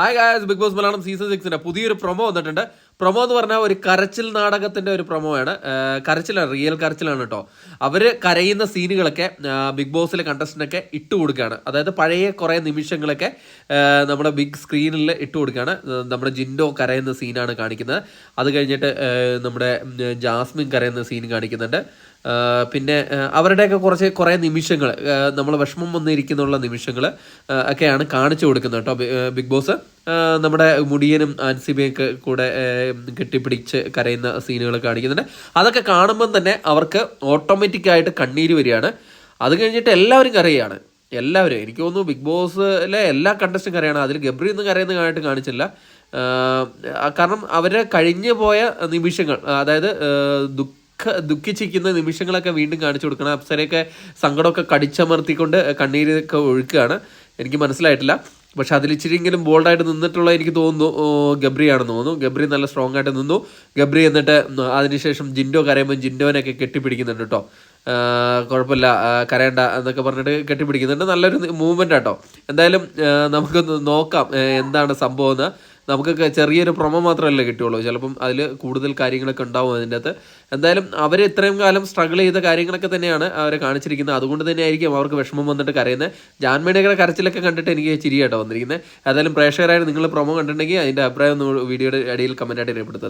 Hi guys Big Boss Malayalam season സിക്സിന്റെ പുതിയൊരു promo വന്നിട്ടുണ്ട്. Promo എന്ന് പറഞ്ഞാൽ ഒരു കരച്ചിൽ നാടകത്തിന്റെ ഒരു പ്രൊമോ ആണ്. കരച്ചിലാണ് റിയൽ കരച്ചിലാണ് കേട്ടോ അവർ കരയുന്ന സീനുകളൊക്കെ ബിഗ് ബോസിലെ കണ്ടസ്റ്റന്റൊക്കെ ഇട്ട് കൊടുക്കുകയാണ്. അതായത് പഴയ കുറേ നിമിഷങ്ങളൊക്കെ നമ്മുടെ ബിഗ് സ്ക്രീനിൽ ഇട്ട് കൊടുക്കുകയാണ്. നമ്മുടെ ജിൻഡോ കരയുന്ന സീനാണ് കാണിക്കുന്നത്. അത് കഴിഞ്ഞിട്ട് നമ്മുടെ ജാസ്മിൻ കരയുന്ന സീൻ കാണിക്കുന്നുണ്ട്. പിന്നെ അവരുടെയൊക്കെ കുറച്ച് കുറേ നിമിഷങ്ങൾ നമ്മൾ വിഷമം വന്നിരിക്കുന്നുള്ള നിമിഷങ്ങൾ ഒക്കെയാണ് കാണിച്ചു കൊടുക്കുന്നത് കേട്ടോ ബിഗ് ബോസ്. നമ്മുടെ മുടിയനും ആൻസിബിയൊക്കെ കൂടെ കെട്ടിപ്പിടിച്ച് കരയുന്ന സീനുകൾ കാണിക്കുന്നുണ്ട്. അതൊക്കെ കാണുമ്പം തന്നെ അവർക്ക് ഓട്ടോമാറ്റിക്കായിട്ട് കണ്ണീര് വരികയാണ്. അത് കഴിഞ്ഞിട്ട് എല്ലാവരും കരയാണ് എല്ലാവരും എനിക്ക് തോന്നുന്നു ബിഗ് ബോസിലെ എല്ലാ കണ്ടസ്റ്റും കരയാണ്. അതിൽ ഗബ്രി ഒന്നും കരയുന്നതായിട്ട് കാണിച്ചില്ല. കാരണം അവരെ കഴിഞ്ഞു പോയ നിമിഷങ്ങൾ അതായത് ദുഃഖ ദുഃഖിച്ചിരിക്കുന്ന നിമിഷങ്ങളൊക്കെ വീണ്ടും കാണിച്ചു കൊടുക്കണം. അപ്സരയൊക്കെ സങ്കടമൊക്കെ കടിച്ചമർത്തിക്കൊണ്ട് കണ്ണീരൊക്കെ ഒഴുക്കുകയാണ്. എനിക്ക് മനസ്സിലായിട്ടില്ല. പക്ഷെ അതിൽ ഇച്ചിരിയെങ്കിലും ബോൾഡായിട്ട് നിന്നിട്ടുള്ള എനിക്ക് തോന്നുന്നു ഗബ്രി ഗബ്രിയാണെന്ന് തോന്നുന്നു. ഗബ്രി നല്ല സ്ട്രോങ് ആയിട്ട് നിന്നു. ഗബ്രി എന്നിട്ട് അതിനുശേഷം ജിൻഡോ കരയുമ്പോൾ ജിൻഡോനൊക്കെ കെട്ടിപ്പിടിക്കുന്നുണ്ട് കേട്ടോ. കുഴപ്പമില്ല. കരയണ്ട എന്നൊക്കെ പറഞ്ഞിട്ട് കെട്ടിപ്പിടിക്കുന്നുണ്ട്. നല്ലൊരു മൂവ്മെന്റ് ആട്ടോ എന്തായാലും നമുക്ക് നോക്കാം എന്താണ് സംഭവം എന്ന്. നമുക്കൊക്കെ ചെറിയൊരു പ്രൊമോ മാത്രമല്ലേ കിട്ടുള്ളൂ ചിലപ്പം അതിൽ കൂടുതൽ കാര്യങ്ങളൊക്കെ ഉണ്ടാവും അതിന്റെ അകത്ത്. എന്തായാലും അവർ ഇത്രയും കാലം സ്ട്രഗിൾ ചെയ്ത കാര്യങ്ങളൊക്കെ തന്നെയാണ് അവരെ കാണിച്ചിരിക്കുന്നത്. അതുകൊണ്ട് തന്നെ ആയിരിക്കും അവർക്ക് വിഷമം വന്നിട്ട് കരയുന്നത്. ജാൻമേടയുടെ കരച്ചിലൊക്കെ കണ്ടിട്ട് എനിക്ക് ചിരിയാട്ടോ വന്നിരിക്കുന്നത്. ഏതായാലും പ്രേക്ഷകരായ നിങ്ങൾ പ്രൊമോ കണ്ടിട്ടുണ്ടെങ്കിൽ അതിന്റെ അഭിപ്രായം ഒന്ന് വീഡിയോയുടെ ഇടയിൽ കമന്റായിട്ട് രേഖപ്പെടുത്തുക.